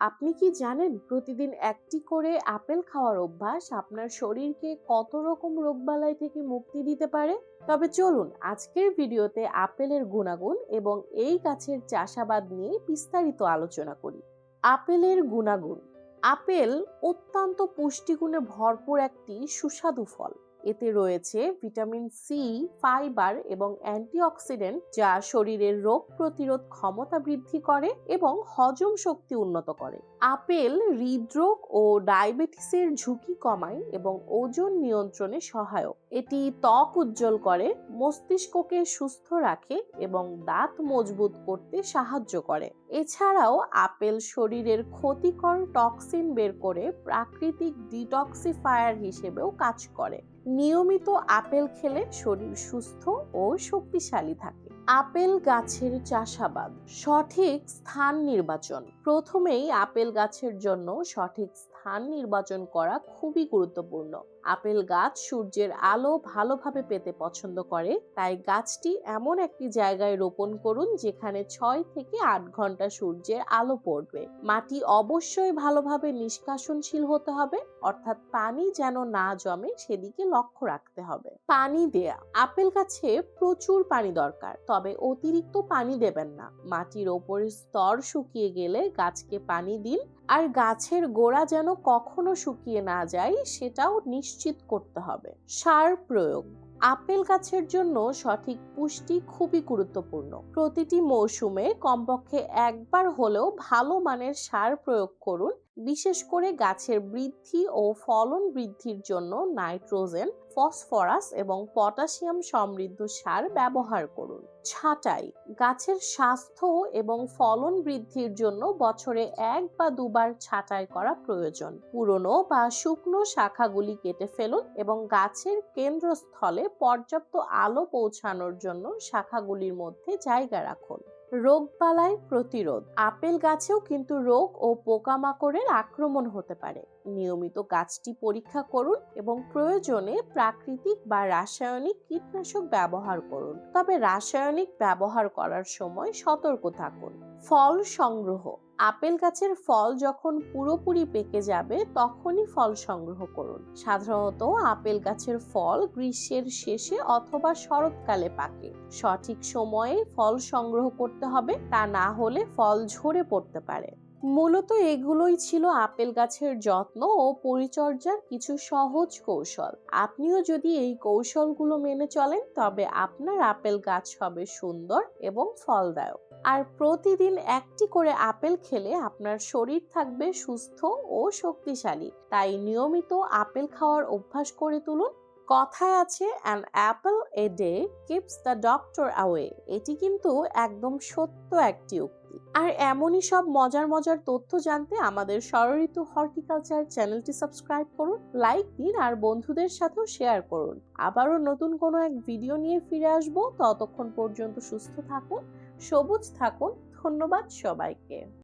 আপনি কি জানেন প্রতিদিন একটি করে আপেল খাওয়ার অভ্যাস আপনার শরীরকে কত রকম রোগবালাই থেকে মুক্তি দিতে পারে? তবে চলুন আজকের ভিডিওতে আপেলের গুণাগুণ এবং এই গাছের চাষাবাদ নিয়ে বিস্তারিত আলোচনা করি। আপেলের গুণাগুণ। আপেল অত্যন্ত পুষ্টিগুণে ভরপুর একটি সুস্বাদু ফল। এতে রয়েছে ভিটামিন সি ফাইবার এবং অ্যান্টিঅক্সিডেন্ট যা শরীরের রোগ প্রতিরোধ ক্ষমতা বৃদ্ধি করে এবং হজম শক্তি উন্নত করে। আপেল হৃদরোগ ও ডায়াবেটিসের ঝুঁকি কমায় এবং ওজন নিয়ন্ত্রণে সহায়ক। এটি ত্বক উজ্জ্বল করে, মস্তিষ্ককে সুস্থ রাখে এবং দাঁত মজবুত করতে সাহায্য করে। এছাড়াও আপেল শরীরের ক্ষতিকর টক্সিন বের করে প্রাকৃতিক ডিটক্সিফায়ার হিসেবেও কাজ করে। নিয়মিত আপেল খেলে শরীর সুস্থ ও শক্তিশালী থাকে। আপেল গাছের চাষাবাদ, সঠিক স্থান নির্বাচন। প্রথমেই আপেল গাছের জন্য সঠিক স্থান নির্বাচন করা খুবই গুরুত্বপূর্ণ। আপেল গাছ সূর্যের আলো ভালোভাবে পেতে পছন্দ করে, তাই গাছটি এমন একটি জায়গায় রোপণ করুন যেখানে ছয় থেকে আট ঘণ্টা সূর্যের আলো পড়বে। মাটি অবশ্যই ভালোভাবে নিষ্কাশনশীল হতে হবে, অর্থাৎ পানি যেন না জমে সেদিকে লক্ষ্য রাখতে হবে। পানি দেয়া। আপেল গাছে প্রচুর পানি দরকার, তবে অতিরিক্ত পানি দেবেন না। মাটির ওপরের স্তর শুকিয়ে গেলে গাছকে পানি দিন আর গাছের গোড়া যেন কখনো শুকিয়ে না যায়, সেটাও নিশ্চিত করতে হবে। সার প্রয়োগ। আপেল গাছের জন্য সঠিক পুষ্টি খুবই গুরুত্বপূর্ণ। প্রতিটি মৌসুমে কমপক্ষে একবার হলেও ভালো মানের সার প্রয়োগ করুন, বিশেষ করে গাছের বৃদ্ধি ও ফলন বৃদ্ধির জন্য নাইট্রোজেন ফসফরাস এবং পটাশিয়াম সমৃদ্ধ সার ব্যবহার করুন। ছাঁটাই, গাছের স্বাস্থ্য এবং ফলন বৃদ্ধির জন্য বছরে এক বা দুবার ছাঁটাই করা প্রয়োজন। পুরনো বা শুকনো শাখাগুলি কেটে ফেলুন এবং গাছের কেন্দ্রস্থলে পর্যাপ্ত আলো পৌঁছানোর জন্য শাখাগুলির মধ্যে জায়গা রাখুন। রোগবালাই প্রতিরোধ। আপেল গাছেও কিন্তু রোগ ও পোকামাকড়ের আক্রমণ হতে পারে। নিয়মিত গাছটি পরীক্ষা করুন এবং প্রয়োজনে প্রাকৃতিক বা রাসায়নিক কীটনাশক ব্যবহার করুন। তবে রাসায়নিক ব্যবহার করার সময় সতর্ক থাকুন। ফল সংগ্রহ। আপেল গাছের ফল যখন পুরোপুরি পেকে যাবে, তখনই ফল সংগ্রহ করুন। সাধারণত আপেল গাছের ফল গ্রীষ্মের শেষে অথবা শরৎকালে পাকে। সঠিক সময়ে ফল সংগ্রহ করতে হবে, তা না হলে ফল ঝরে পড়তে পারে। মূলত এগুলোই ছিল আপেল গাছের যত্ন ও পরিচর্যার কিছু সহজ কৌশল। আপনিও যদি এই কৌশলগুলো মেনে চলেন, তবে আপনার আপেল গাছ হবে সুন্দর এবং ফলদায়ক। আর প্রতিদিন একটি করে আপেল খেলে আপনার শরীর থাকবে সুস্থ ও শক্তিশালী। তাই নিয়মিত আপেল খাওয়ার অভ্যাস করে তুলুন। কথায় আছে an apple a day keeps the doctor away এটি কিন্তু একদম সত্য একটি উক্তি। আর এমনই সব মজার মজার তথ্য জানতে আমাদের ঋতু হর্টিকালচার চ্যানেলটি সাবস্ক্রাইব করুন, লাইক দিন আর বন্ধুদের সাথেও শেয়ার করুন। আবারও নতুন কোনো এক ভিডিও নিয়ে ফিরে আসব। ততক্ষণ পর্যন্ত সুস্থ থাকুন, সবুজ থাকুন। ধন্যবাদ সবাইকে।